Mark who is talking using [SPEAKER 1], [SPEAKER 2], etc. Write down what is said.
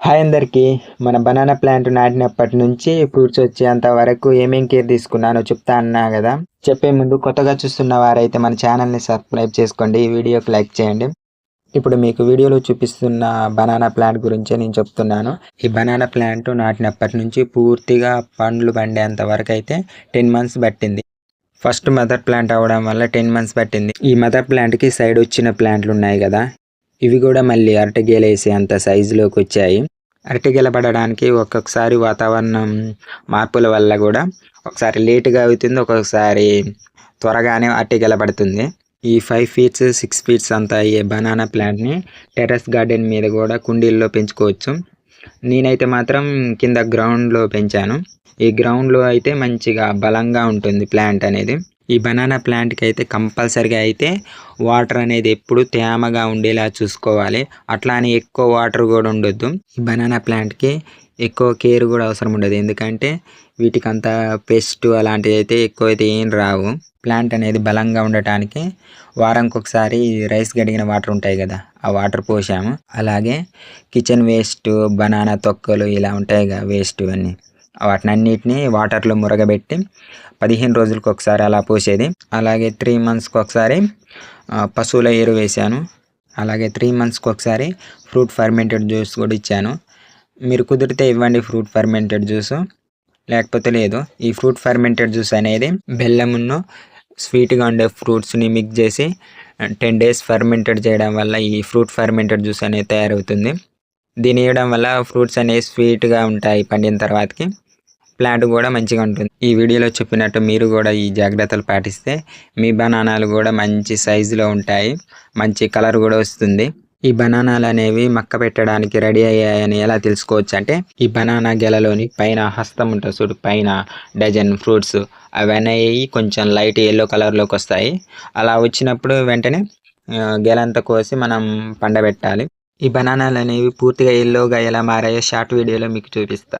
[SPEAKER 1] Hi అందరికీ. మన banana plant నాటినప్పటి నుంచి ఫ్రూట్స్ వచ్చేంత వరకు ఏమేం కేర్ తీసుకున్నానో చెప్తా అన్నా కదా. చెప్పే ముందు కొత్తగా చూస్తున్న వారైతే మన ఛానల్ని సబ్స్క్రైబ్ చేసుకోండి ఈ వీడియోకి లైక్ చేయండి. ఇప్పుడు మీకు వీడియోలో చూపిస్తున్న బనానా ప్లాంట్ గురించే నేను చెప్తున్నాను. ఈ బనానా ప్లాంట్ నాటినప్పటి నుంచి పూర్తిగా పండ్లు పండేంత వరకు అయితే టెన్ మంత్స్ పట్టింది. ఫస్ట్ మదర్ ప్లాంట్ అవ్వడం వల్ల టెన్ మంత్స్ పట్టింది. ఈ మదర్ ప్లాంట్కి సైడ్ వచ్చిన ప్లాంట్లు ఉన్నాయి కదా. ఇవి కూడా మళ్ళీ అరటిగేలు అంత సైజులోకి వచ్చాయి అరటిగెల పడడానికి ఒక్కొక్కసారి వాతావరణం మార్పుల వల్ల కూడా ఒకసారి లేటుగా అవుతుంది ఒక్కొక్కసారి త్వరగానే అరటిగెల పడుతుంది. ఈ ఫైవ్ ఫీట్స్ సిక్స్ ఫీట్స్ అంత అయ్యే బనానా ప్లాంట్ని టెర్రస్ గార్డెన్ మీద కూడా కుండీల్లో పెంచుకోవచ్చు. నేనైతే మాత్రం కింద గ్రౌండ్లో పెంచాను. ఈ గ్రౌండ్లో అయితే మంచిగా బలంగా ఉంటుంది ప్లాంట్ అనేది. ఈ బనానా ప్లాంట్కి అయితే కంపల్సరిగా అయితే వాటర్ అనేది ఎప్పుడు తేమగా ఉండేలా చూసుకోవాలి. అట్లా అని ఎక్కువ వాటర్ కూడా ఉండొద్దు. ఈ బనానా ప్లాంట్కి ఎక్కువ కేర్ కూడా అవసరం ఉండదు. ఎందుకంటే వీటికి అంత పెస్ట్ అలాంటివి అయితే ఎక్కువ అయితే ఏం రావు. ప్లాంట్ అనేది బలంగా ఉండటానికి వారంకి ఒకసారి రైస్ గడిగిన వాటర్ ఉంటాయి కదా ఆ వాటర్ పోసాము. అలాగే కిచెన్ వేస్ట్ బనానా తొక్కలు ఇలా ఉంటాయి కదా వేస్ట్ ఇవన్నీ. వాటిని అన్నిటిని వాటర్లో మురగబెట్టి పదిహేను రోజులకు ఒకసారి అలా పోసేది. అలాగే త్రీ మంత్స్కి ఒకసారి పశువుల ఎరువు వేశాను. అలాగే త్రీ మంత్స్కి ఒకసారి ఫ్రూట్ ఫర్మెంటెడ్ జ్యూస్ కూడా ఇచ్చాను. మీరు కుదిరితే ఇవ్వండి ఫ్రూట్ ఫర్మెంటెడ్ జ్యూస్. లేకపోతే లేదు ఈ ఫ్రూట్ ఫర్మెంటెడ్ జ్యూస్ అనేది బెల్లమును స్వీట్గా ఉండే ఫ్రూట్స్ని మిక్స్ చేసి టెన్ డేస్ ఫర్మెంటెడ్ చేయడం వల్ల ఈ ఫ్రూట్ ఫర్మెంటెడ్ జ్యూస్ అనేది తయారవుతుంది. దీని ఇవ్వడం వల్ల ఫ్రూట్స్ అనేవి స్వీట్గా ఉంటాయి పండిన తర్వాతకి. ప్లాంట్ కూడా మంచిగా ఉంటుంది. ఈ వీడియోలో చెప్పినట్టు మీరు కూడా ఈ జాగ్రత్తలు పాటిస్తే మీ బనానాలు కూడా మంచి సైజులో ఉంటాయి. మంచి కలర్ కూడా వస్తుంది. ఈ బనానాలు అనేవి మక్క పెట్టడానికి రెడీ అయ్యాయని ఎలా తెలుసుకోవచ్చు అంటే ఈ బనానా గెలలోని పైన హస్తం ఉంటుంది చూడు పైన డజన్ ఫ్రూట్స్ అవన్నీ కొంచెం లైట్ ఎల్లో కలర్లోకి వస్తాయి. అలా వచ్చినప్పుడు వెంటనే గెలంతా కోసి మనం పండబెట్టాలి. ఈ బనానాలు అనేవి పూర్తిగా ఎల్లోగా ఎలా మారాయో షార్ట్ వీడియోలో మీకు చూపిస్తా.